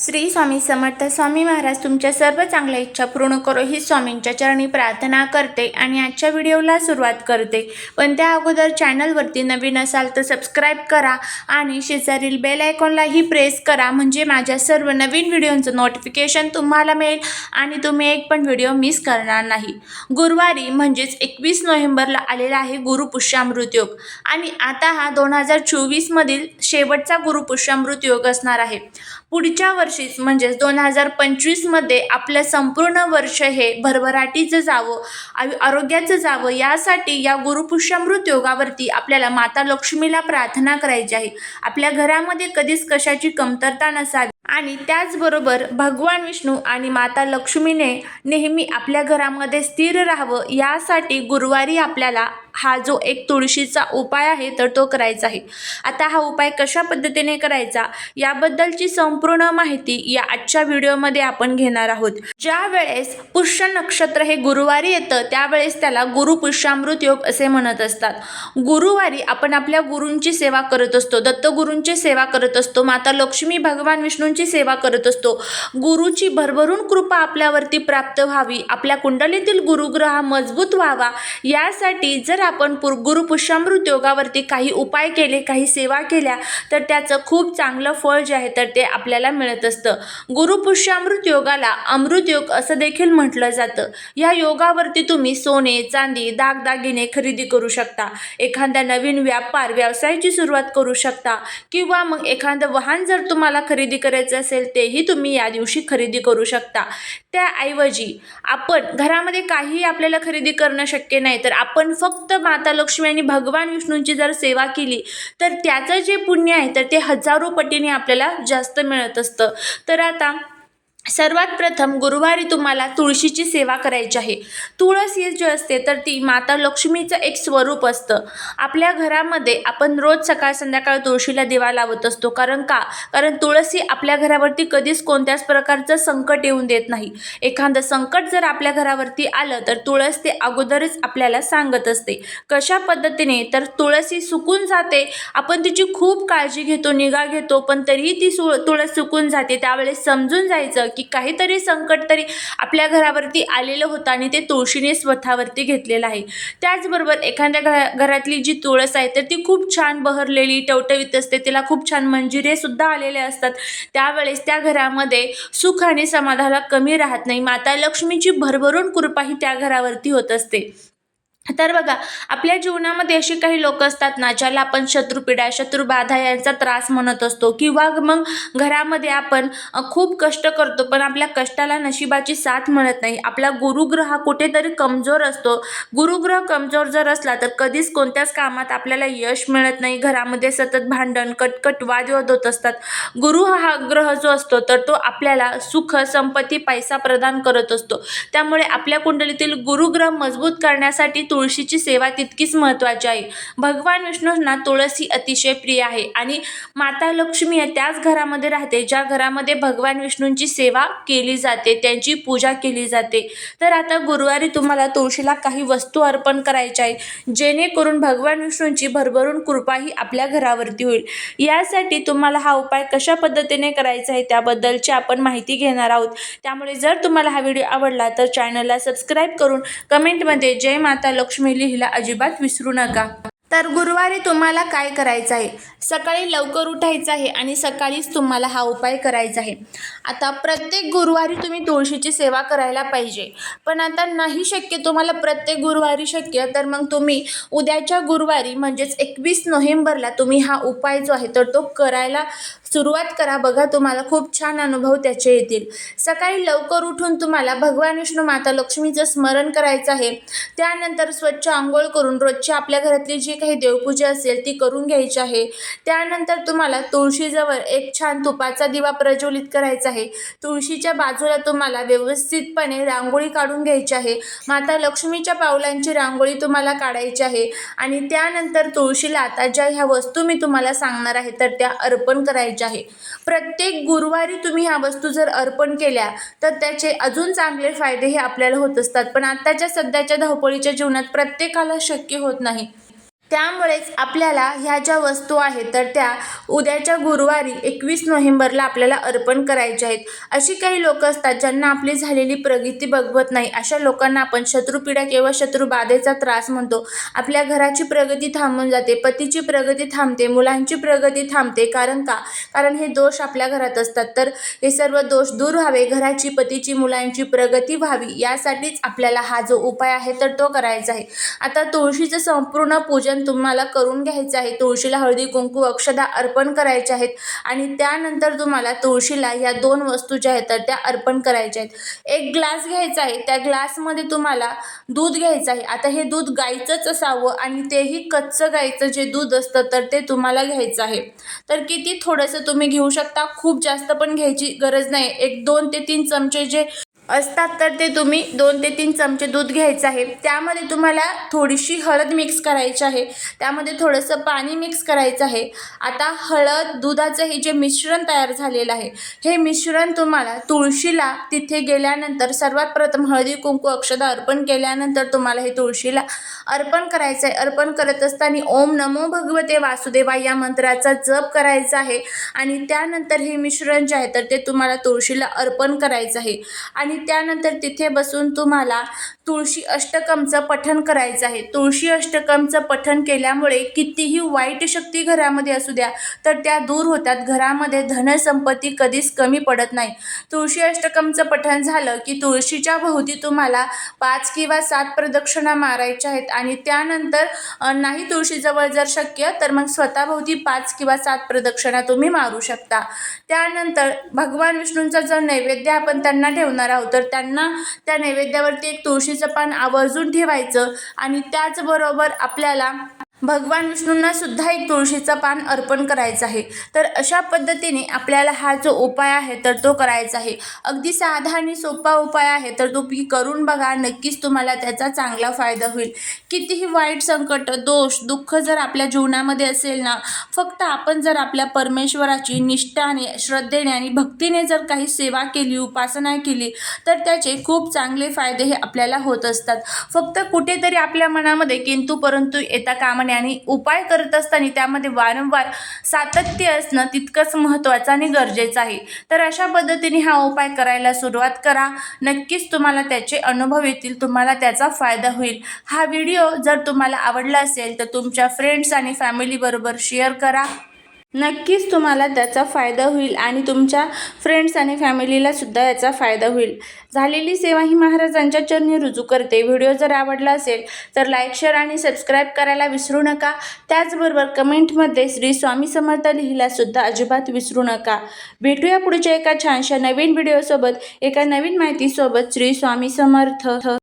श्री स्वामी समर्थ स्वामी महाराज तुमच्या सर्व चांगल्या इच्छा पूर्ण करो. ही स्वामींच्या चरणी प्रार्थना करते आणि आजच्या व्हिडिओला सुरुवात करते. पण त्या अगोदर चॅनलवरती नवीन असाल तर सबस्क्राईब करा आणि शेजारील बेल आयकॉनलाही प्रेस करा. म्हणजे माझ्या सर्व नवीन व्हिडिओंचं नोटिफिकेशन तुम्हाला मिळेल आणि तुम्ही एक पण व्हिडिओ मिस करणार नाही. गुरुवारी म्हणजेच एकवीस नोव्हेंबरला आलेला आहे गुरुपुष्यामृत योग. आणि आता हा दोन हजार चोवीसमधील शेवटचा गुरुपुष्यामृत योग असणार आहे. पुढच्या वर्षीच म्हणजेच दोन हजार पंचवीसमध्ये आपलं संपूर्ण वर्ष हे भरभराटीचं जावं आयु आरोग्याचं जावं यासाठी या गुरुपुष्यामृत योगावरती आपल्याला माता लक्ष्मीला प्रार्थना करायची आहे. आपल्या घरामध्ये कधीच कशाची कमतरता नसावी. आणि त्याचबरोबर भगवान विष्णू आणि माता लक्ष्मीने नेहमी आपल्या घरामध्ये स्थिर राहावं यासाठी गुरुवारी आपल्याला हा जो एक तुळशीचा उपाय आहे तर तो करायचा आहे. आता हा उपाय कशा पद्धतीने करायचा याबद्दलची संपूर्ण माहिती या आजच्या व्हिडिओमध्ये आपण घेणार आहोत. ज्या वेळेस पुष्य नक्षत्र हे गुरुवारी येतं त्यावेळेस त्याला गुरुपुष्यामृत योग असे म्हणत असतात. गुरुवारी आपण आपल्या गुरूंची सेवा करत असतो दत्तगुरूंची सेवा करत असतो माता लक्ष्मी भगवान विष्णूंची सेवा करत असतो. गुरुची भरभरून कृपा आपल्यावरती प्राप्त व्हावी आपल्या कुंडलीतील गुरुग्रह मजबूत व्हावा यासाठी जर जर आपण पुर गुरुपुष्यामृत योगावरती काही उपाय केले काही सेवा केल्या तर त्याचं खूप चांगलं फळ जे आहे तर ते आपल्याला मिळत असतं. गुरुपुष्यामृत योगाला अमृत योग असं देखील म्हटलं जातं. या योगावरती तुम्ही सोने चांदी दागदागिने खरेदी करू शकता. एखाद्या नवीन व्यापार व्यवसायाची सुरुवात करू शकता. किंवा मग एखादं वाहन जर तुम्हाला खरेदी करायचं असेल तेही तुम्ही या दिवशी खरेदी करू शकता. त्याऐवजी आपण घरामध्ये काहीही आपल्याला खरेदी करणं शक्य नाही तर आपण फक्त माता लक्ष्मी आणि भगवान विष्णूंची जर सेवा केली तर त्याचं जे पुण्य आहे तर ते हजारो पटीने आपल्याला जास्त मिळत असतं. तर आता सर्वात प्रथम गुरुवारी तुम्हाला तुळशीची सेवा करायची आहे. तुळस ही जी असते तर ती माता लक्ष्मीचं एक स्वरूप असतं. आपल्या घरामध्ये आपण रोज सकाळ संध्याकाळ तुळशीला दिवा लावत असतो. कारण का? कारण तुळस ही आपल्या घरावरती कधीच कोणत्याच प्रकारचं संकट येऊन देत नाही. एखादं संकट जर आपल्या घरावरती आलं तर तुळस ते अगोदरच आपल्याला सांगत असते. कशा पद्धतीने? तर तुळस ही सुकून जाते. आपण तिची खूप काळजी घेतो निगा घेतो पण तरीही ती सु तुळस सुकून जाते. त्यावेळेस समजून जायचं की की काहीतरी संकट तरी आपल्या घरावरती आलेलं होतं आणि ते तुळशीने स्वतःवरती घेतलेलं आहे. त्याचबरोबर एखाद्या घरा घरातली जी तुळस आहे तर ती खूप छान बहरलेली टवटवीत असते. तिला खूप छान मंजिरे सुद्धा आलेले असतात. त्यावेळेस त्या घरामध्ये सुख आणि समाधाला कमी राहत नाही. माता लक्ष्मीची भरभरून कृपा ही त्या घरावरती होत असते. तर बघा आपल्या जीवनामध्ये अशी काही लोक असतात ना ज्याला आपण शत्रुपीडा शत्रुबाधा यांचा त्रास म्हणत असतो किंवा मग घरामध्ये आपण खूप कष्ट करतो पण आपल्या कष्टाला नशिबाची साथ मिळत नाही. आपला गुरुग्रह हा कुठेतरी कमजोर असतो. गुरुग्रह कमजोर जर असला तर कधीच कोणत्याच कामात आपल्याला यश मिळत नाही. घरामध्ये सतत भांडण कटकट वादविवाद होत असतात. गुरु हा ग्रह जो असतो तर तो आपल्याला सुख संपत्ती पैसा प्रदान करत असतो. त्यामुळे आपल्या कुंडलीतील गुरुग्रह मजबूत करण्यासाठी तुळशीची सेवा तितकीच महत्त्वाची आहे. भगवान विष्णूंना तुळस ही अतिशय प्रिय आहे आणि माता लक्ष्मी आहे त्याच घरामध्ये राहते ज्या घरामध्ये भगवान विष्णूंची सेवा केली जाते त्यांची पूजा केली जाते. तर आता गुरुवारी तुम्हाला तुळशीला काही वस्तू अर्पण करायच्या आहे जेणेकरून भगवान विष्णूंची भरभरून कृपा ही आपल्या घरावरती होईल. यासाठी तुम्हाला हा उपाय कशा पद्धतीने करायचा आहे त्याबद्दलची आपण माहिती घेणार आहोत. त्यामुळे जर तुम्हाला हा व्हिडिओ आवडला तर चॅनलला सबस्क्राईब करून कमेंटमध्ये जय माता लक्ष्मी लिहिला अजिबात विसरू नका. तर गुरुवारी तुम्हाला काय करायचं आहे? सकाळी लवकर उठायचं आहे आणि सकाळीच तुम्हाला हा उपाय करायचा आहे. आता प्रत्येक गुरुवारी तुम्ही तुळशीची सेवा करायला पाहिजे. पण आता नाही शक्य तुम्हाला प्रत्येक गुरुवारी शक्य तर मग तुम्ही उद्याच्या गुरुवारी म्हणजेच एकवीस नोव्हेंबरला तुम्ही हा उपाय जो आहे तर तो करायला सुरुवात करा. बघा तुम्हाला खूप छान अनुभव त्याचे येतील. सकाळी लवकर उठून तुम्हाला भगवान विष्णू माता लक्ष्मीचं स्मरण करायचं आहे. त्यानंतर स्वच्छ आंघोळ करून रोजची आपल्या घरातली जी काही देवपूजा असेल ती करून घ्यायची आहे. त्यानंतर तुम्हाला तुळशीजवळ एक छान तुपाचा दिवा प्रज्वलित करायचा आहे. तुळशीच्या बाजूला तुम्हाला व्यवस्थितपणे रांगोळी काढून घ्यायची आहे. माता लक्ष्मीच्या पावलांची रांगोळी तुम्हाला काढायची आहे. आणि त्यानंतर तुळशीला आता ज्या ह्या वस्तू मी तुम्हाला सांगणार आहे तर त्या अर्पण करायच्या आहे. प्रत्येक गुरुवारी तुम्ही ह्या वस्तू जर अर्पण केल्या तर त्याचे अजून चांगले फायदे हे आपल्याला होत असतात. पण आत्ताच्या सध्याच्या धावपळीच्या जीवनात प्रत्येकाला शक्य होत नाही. त्यामुळेच आपल्याला ह्या ज्या वस्तू आहेत तर त्या उद्याच्या गुरुवारी एकवीस नोव्हेंबरला आपल्याला अर्पण करायच्या आहेत. अशी काही लोक असतात ज्यांना आपली झालेली प्रगती बघवत नाही. अशा लोकांना आपण शत्रुपीडा किंवा शत्रुबाधेचा त्रास म्हणतो. आपल्या घराची प्रगती थांबून जाते पतीची प्रगती थांबते मुलांची प्रगती थांबते. कारण का? कारण हे दोष आपल्या घरात असतात. तर हे सर्व दोष दूर व्हावे घराची पतीची मुलांची प्रगती व्हावी यासाठीच आपल्याला हा जो उपाय आहे तर तो करायचा आहे. आता तुळशीचं संपूर्ण पूजन तुम्हाला करून घ्यायचं आहे. तुळशीला हळदी कुंकू अक्षदा अर्पण करायच्या आहेत. आणि त्यानंतर तुम्हाला तुळशीला या दोन वस्तू ज्या आहेत तर त्या अर्पण करायच्या आहेत. एक ग्लास घ्यायचा आहे. त्या ग्लासमध्ये तुम्हाला दूध घ्यायचं आहे. आता हे दूध गाईचंच असावं आणि तेही कच्चं गाईचं जे दूध असतं तर ते तुम्हाला घ्यायचं आहे. तर किती थोडंसं तुम्ही घेऊ शकता. खूप जास्त पण घ्यायची गरज नाही. एक दोन ते तीन चमचे जे असतात तर ते तुम्ही दोन ते तीन चमचे दूध घ्यायचं आहे. त्यामध्ये तुम्हाला थोडीशी हळद मिक्स करायची आहे. त्यामध्ये थोडंसं पाणी मिक्स करायचं आहे. आता हळद दुधाचं हे जे मिश्रण तयार झालेलं आहे हे मिश्रण तुम्हाला तुळशीला तिथे गेल्यानंतर सर्वात प्रथम हळदी कुंकू अक्षदा अर्पण केल्यानंतर तुम्हाला हे तुळशीला अर्पण करायचं आहे. अर्पण करत असताना ओम नमो भगवते वासुदेवा या मंत्राचा जप करायचा आहे. आणि त्यानंतर हे मिश्रण जे आहे तर ते तुम्हाला तुळशीला अर्पण करायचं आहे. आणि त्यानंतर तिथे बसून तुम्हाला तुळशी अष्टकमचं पठण करायचं आहे. तुळशी अष्टकमचं पठण केल्यामुळे कितीही वाईट शक्ती घरामध्ये असू द्या तर त्या दूर होतात. घरामध्ये धनसंपत्ती कधीच कमी पडत नाही. तुळशी अष्टकमचं पठण झालं की तुळशीच्या भोवती तुम्हाला पाच किंवा सात प्रदक्षिणा मारायच्या आहेत आणि त्यानंतर नाही तुळशीजवळ जर शक्य तर मग स्वतःभोवती पाच किंवा सात प्रदक्षिणा तुम्ही मारू शकता. त्यानंतर भगवान विष्णूंचा जो नैवेद्य आपण त्यांना ठेवणार आहोत तर त्यांना त्या नैवेद्यावरती एक तुळशीचं पान आवर्जून ठेवायचं आणि त्याचबरोबर आपल्याला भगवान विष्णूंना सुद्धा एक तुळशीचं पान अर्पण करायचं आहे. तर अशा पद्धतीने आपल्याला हा जो उपाय आहे तर तो करायचा आहे. अगदी साधा आणि सोपा उपाय आहे तर तुम्ही करून बघा नक्कीच तुम्हाला त्याचा चांगला फायदा होईल. कितीही वाईट संकट दोष दुःख जर आपल्या जीवनामध्ये असेल ना फक्त आपण जर आपल्या परमेश्वराची निष्ठाने श्रद्धेने आणि भक्तीने जर काही सेवा केली उपासना केली तर त्याचे खूप चांगले फायदे हे आपल्याला होत असतात. फक्त कुठेतरी आपल्या मनामध्ये किंतु परंतु येता कामा करणे आणि उपाय करत असताना त्यामध्ये वारंवार सातत्य असणं तितकंच महत्त्वाचं आणि गरजेचं आहे. तर अशा पद्धतीने हा उपाय करायला सुरुवात करा. नक्कीच तुम्हाला त्याचे अनुभव येतील तुम्हाला त्याचा फायदा होईल. हा व्हिडिओ जर तुम्हाला आवडला असेल तर तुमच्या फ्रेंड्स आणि फॅमिलीबरोबर शेअर करा. नक्कीच तुम्हाला त्याचा फायदा होईल आणि तुमच्या फ्रेंड्स आणि फॅमिलीला सुद्धा याचा फायदा होईल. झालेली सेवा ही महाराजांच्या चरणी रुजू करते. व्हिडिओ जर आवडला असेल तर लाईक शेअर आणि सबस्क्राईब करायला विसरू नका. त्याचबरोबर कमेंटमध्ये श्री स्वामी समर्थ लिहिला सुद्धा अजिबात विसरू नका. भेटूया पुढच्या एका छानशा नवीन व्हिडिओसोबत एका नवीन माहितीसोबत श्री स्वामी समर्थ.